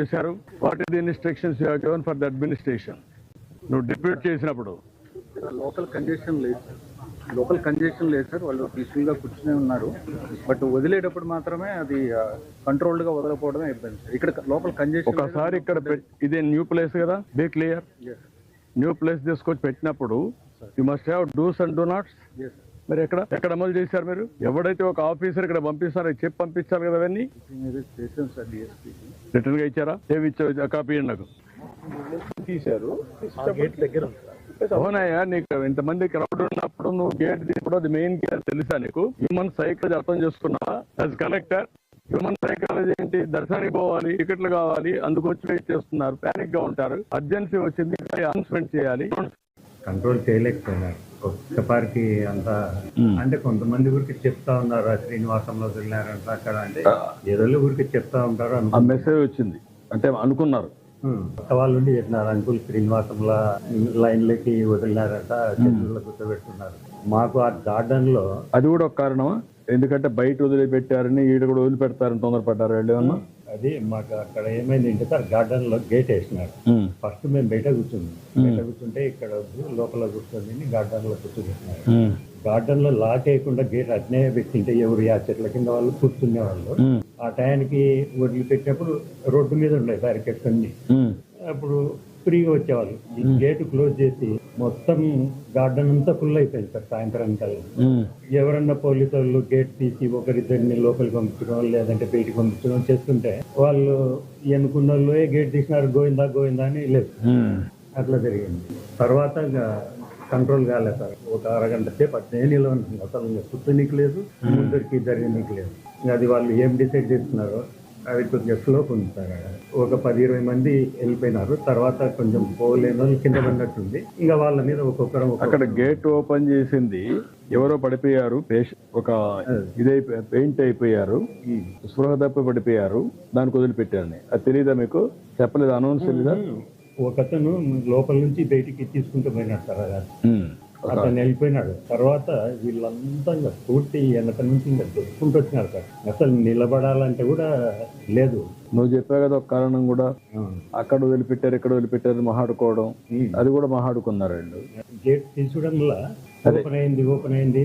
చేశారు. What are the instructions you given for the administration? నువ్వు depute చేసినప్పుడు. Local congestion లేదు. లోకల్ కంజెషన్ లేదు సార్. వాళ్ళు పీస్ఫుల్గా కూర్చునే ఉన్నారు. బట్ వదిలేటప్పుడు మాత్రమే అది కంట్రోల్డ్గా వదలకపోవడమే ఇబ్బంది సార్. ఇక్కడ లోకల్ కంజెషన్ ఒకసారి ఇక్కడ ఇదే న్యూ ప్లేస్ కదా? Be clear? న్యూ ప్లేస్ తీసుకొచ్చి పెట్టినప్పుడు you must have dos and do nots మరి ఎక్కడ? ఎక్కడ అమలు చేశారు మీరు? ఎవడైతే ఒక ఆఫీసర్ ఇక్కడ పంపిస్తారో చెప్పి పంపించాలి కదా అవన్నీ? రిటర్న్గా ఇచ్చారా? ఏమి కాపీ నాకు. తీశారు. అవునయ్యా నీకు ఇంతమంది క్రౌడ్ ఉన్నప్పుడు నువ్వు గేట్ తీసుకోవడం అది మెయిన్ గేట్ తెలుసా నీకు? హ్యూమన్ సైకాలజీ అర్థం చేసుకున్నావా యాజ్ కలెక్టర్ హ్యూమన్ సైకాలజీ ఏంటి? దర్శనానికి పోవాలి టికెట్లు కావాలి అందుకు వచ్చి వెయిట్ చేస్తున్నారు. ప్యానిక్గా ఉంటారు. అర్జెన్సీ వచ్చింది అనౌన్స్మెంట్ చేయాలి. కంట్రోల్ చేయలేకపోయినారు. ఒక్కసారికి అంతా అంటే కొంతమంది ఊరికి చెప్తా ఉన్నారు ఆ శ్రీనివాసంలో వెళ్ళారంట అక్కడ అంటే ఏదో ఊరికి చెప్తా ఉంటారు ఆ. మెసేజ్ వచ్చింది. అంటే అనుకున్నారు. వాళ్ళు ఉండి చెప్పినారు అంకుల్ శ్రీనివాసంలో లైన్లకి వదిలినారంట చెట్లలో కూర్చోబెట్టుకున్నారు మాకు ఆ గార్డెన్లో అది కూడా ఒక కారణమా? ఎందుకంటే బయట వదిలిపెట్టారని ఈడ కూడా వదిలిపెడతారని తొందరపడ్డారు వాళ్ళు ఏమన్నా? అది మాకు అక్కడ ఏమైంది అంటే సార్ గార్డెన్లో గేట్ వేసినారు. ఫస్ట్ మేము బయట కూర్చున్నాం. బయట కూర్చుంటే ఇక్కడ లోపల కూర్చొని గార్డెన్లో కూర్చోబెట్టినారు. గార్డెన్లో లాక్ వేయకుండా గేట్ అట్నే పెట్టింటే ఎవరు ఆ చెట్ల కింద వాళ్ళు కూర్చునే వాళ్ళు ఆ టయానికి వదిలిపెట్టినప్పుడు రోడ్డు మీద ఉండే బ్యారికేడ్స్ అన్ని. అప్పుడు ఫ్రీగా వచ్చేవాళ్ళు. ఈ గేట్ క్లోజ్ చేసి మొత్తం గార్డెన్ అంతా ఫుల్ అయిపోయింది సార్ సాయంత్రం కల్లా ఎవరన్నా పోలీసు వాళ్ళు గేట్ తీసి ఒకరిద్దరిని లోపలికి పంపించడం లేదంటే బయటికి పంపించడం చేస్తుంటే వాళ్ళు ఎన్నుకున్న వాళ్ళు "ఏ గేట్ తీసినారు గోవిందా గోవిందా అని లేదు. అట్లా జరిగింది. తర్వాత కంట్రోల్ కాలేదు సార్. ఒక అరగంట సేపు అట్లే నిలవనుకుంది అసలు సుత్తనీకి లేదు ముందరికి జరగనీకి లేదు. అది వాళ్ళు ఏం డిసైడ్ చేస్తున్నారు అది స్లోప్ ఉంది సార్. ఆడ. ఒక పది ఇరవై మంది వెళ్ళిపోయినారు. తర్వాత కొంచెం పోలేని కింద పడినట్టుంది. ఇంకా వాళ్ళ మీద ఒక్కొక్కరు అక్కడ గేట్ ఓపెన్ చేసింది. ఎవరో పడిపోయారు. ఒక ఇదైపోయి పెయింట్ అయిపోయారు. స్పృహ తప్పి పడిపోయారు. దానికి వదిలిపెట్టారని. అది తెలియదా మీకు? చెప్పలేదు? అనౌన్స్ తెలీదా ఒకతను లోపల నుంచి బయటికి తీసుకుంటూ పోయినాడు సార్. అతను వెళ్ళిపోయినాడు. తర్వాత వీళ్ళంతా ఇంకా పూర్తి వెనక నుంచి ఇంకా దొరుకుంటూ వచ్చినారు సార్. అసలు నిలబడాలంటే కూడా లేదు. నువ్వు చెప్పావు కదా ఒక కారణం కూడా. అక్కడ వదిలిపెట్టారు ఇక్కడ వదిలిపెట్టారు మహాడుకోవడం అది కూడా మహాడుకున్నారు వీళ్ళు. గేట్ తీసుకోవడం వల్ల ఓపెన్ అయింది ఓపెన్ అయింది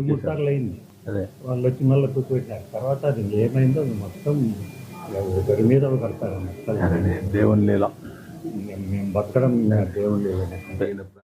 మూడు సార్లు అయింది. అదే. వాళ్ళు వచ్చి మళ్ళీ కూర్చోబెట్టారు. తర్వాత అది ఏమైందో అది మొత్తం ఒకరి మీద ఒకరు దేవుని లీల. మేము బతకడం దేవుని లేదండి